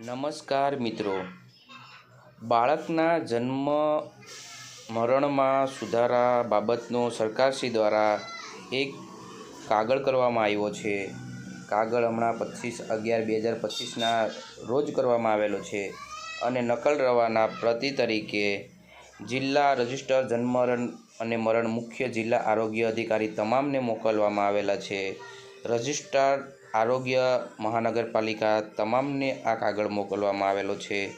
નમસ્કાર મિત્રો. બાળકના જન્મ મરણમાં સુધારા બાબતનો સરકારશ્રી દ્વારા એક કાગળ કરવામાં આવ્યો છે. કાગળ હમણાં પચીસ અગિયાર બે હજાર પચીસના રોજ કરવામાં આવેલો છે અને નકલ રવાના પ્રતિ તરીકે જિલ્લા રજિસ્ટર જન્મરણ અને મરણ મુખ્ય જિલ્લા આરોગ્ય અધિકારી તમામને મોકલવામાં આવેલા છે. રજિસ્ટ્રાર આરોગ્ય મહાનગરપાલિકા તમામને આ કાગળ મોકલવામાં આવેલો છે.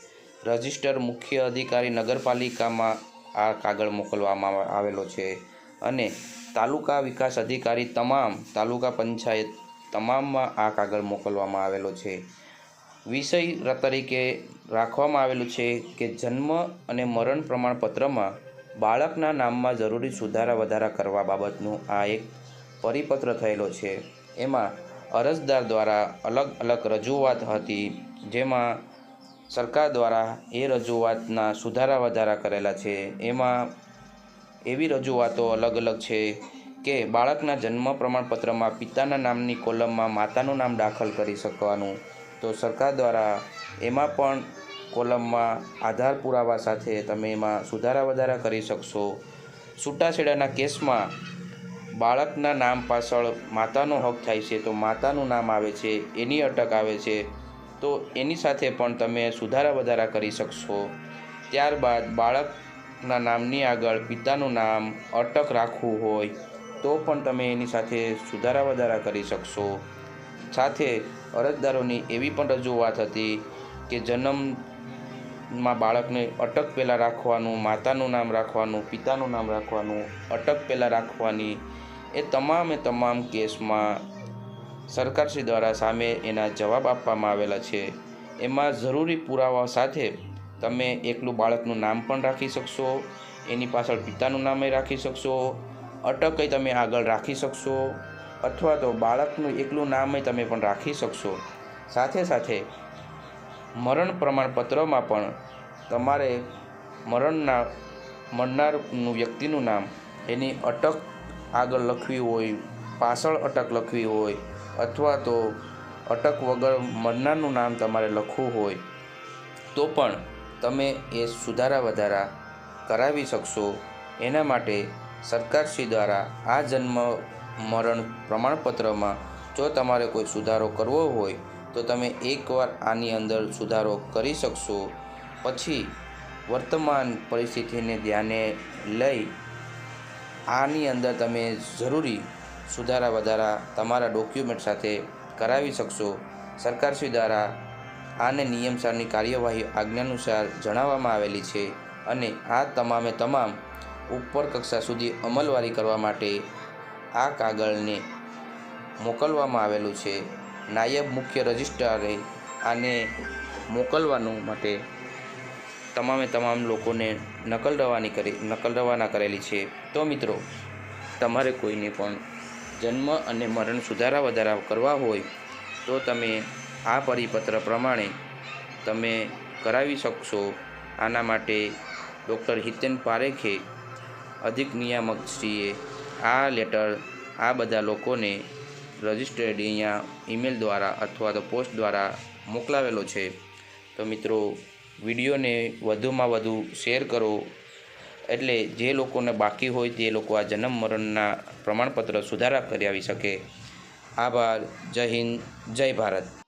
રજિસ્ટર મુખ્ય અધિકારી નગરપાલિકામાં આ કાગળ મોકલવામાં આવેલો છે અને તાલુકા વિકાસ અધિકારી તમામ તાલુકા પંચાયત તમામમાં આ કાગળ મોકલવામાં આવેલો છે. વિષય તરીકે રાખવામાં આવેલું છે કે જન્મ અને મરણ પ્રમાણપત્રમાં બાળકના નામમાં જરૂરી સુધારા વધારા કરવા બાબતનું આ એક પરિપત્ર થયેલો છે. એમાં અરજદાર દ્વારા અલગ અલગ રજૂઆત હતી, જેમાં સરકાર દ્વારા એ રજૂઆતના સુધારા વધારા કરેલા છે. એમાં એવી રજૂઆતો અલગ અલગ છે કે બાળકના જન્મ પ્રમાણપત્રમાં પિતાના નામની કોલમમાં માતાનું નામ દાખલ કરી શકવાનું. તો સરકાર દ્વારા એમાં પણ કોલમમાં આધાર પુરાવા સાથે તમે એમાં સુધારા વધારા કરી શકશો. છૂટાછેડાના કેસમાં બાળકના નામ પાછળ માતાનો હક થાય છે, તો માતાનું નામ આવે છે, એની અટક આવે છે, તો એની સાથે પણ તમે સુધારા વધારા કરી શકશો. ત્યારબાદ બાળકના નામની આગળ પિતાનું નામ અટક રાખવું હોય, તો પણ તમે એની સાથે સુધારા વધારા કરી શકશો. સાથે અરજદારોની એવી પણ રજૂઆત હતી કે જન્મમાં બાળકને અટક પહેલાં રાખવાનું, માતાનું નામ રાખવાનું, પિતાનું નામ રાખવાનું, અટક પહેલાં રાખવાની એ તમામે તમામ કેસમાં સરકારશ્રી દ્વારા સામે એના જવાબ આપવામાં આવેલા છે. એમાં જરૂરી પુરાવા સાથે તમે એકલું બાળકનું નામ પણ રાખી શકશો, એની પાછળ પિતાનું નામે રાખી શકશો અટકય તમે આગળ રાખી શકશો, અથવા તો બાળકનું એકલું નામે તમે પણ રાખી શકશો. સાથે સાથે મરણ પ્રમાણપત્રમાં પણ તમારે મરણના, મરનારનું વ્યક્તિનું નામ, એની અટક આગળ લખવી હોય, પાછળ અટક લખવી હોય, અથવા તો અટક વગર મરનારનું નામ તમારે લખવું હોય, તો પણ તમે એ સુધારા વધારા કરાવી શકશો. એના માટે સરકારશ્રી દ્વારા આ જન્મ મરણ પ્રમાણપત્રમાં જો તમારે કોઈ સુધારો કરવો હોય, તો તમે એકવાર આની અંદર સુધારો કરી શકશો. પછી વર્તમાન પરિસ્થિતિને ધ્યાને લઈ આની અંદર તમે જરૂરી સુધારા વધારા તમારા ડોક્યુમેન્ટ સાથે કરાવી શકશો. સરકારશ્રી દ્વારા આને નિયમસારની કાર્યવાહી આજ્ઞાનુસાર જણાવવામાં આવેલી છે અને આ તમામે તમામ ઉપર કક્ષા સુધી અમલવારી કરવા માટે આ કાગળને મોકલવામાં આવેલું છે. નાયબ મુખ્ય રજિસ્ટ્રારે આને મોકલવાનું માટે તમામે તમામ લોકોને નકલ રવાની કરી, નકલ રવાના કરેલી છે. તો મિત્રો, તમારે કોઈને પણ જન્મ અને મરણ સુધારા વધારા કરવા હોય, તો તમે આ પરિપત્ર પ્રમાણે તમે કરાવી શકશો. આના માટે ડૉક્ટર હિતેન પારેખે અધિક નિયામકશ્રીએ આ લેટર આ બધા લોકોને રજિસ્ટર્ડ અહીંયા ઈમેલ દ્વારા અથવા તો પોસ્ટ દ્વારા મોકલાવેલો છે. તો મિત્રો વિડીયોને વધુમાં વધુ શેર કરો. એટલે જે લોકોને બાકી હોય તે લોકો આ જન્મ મરણના પ્રમાણપત્ર સુધારા કરી આવી શકે. આભાર. જય હિન્દ. જય ભારત.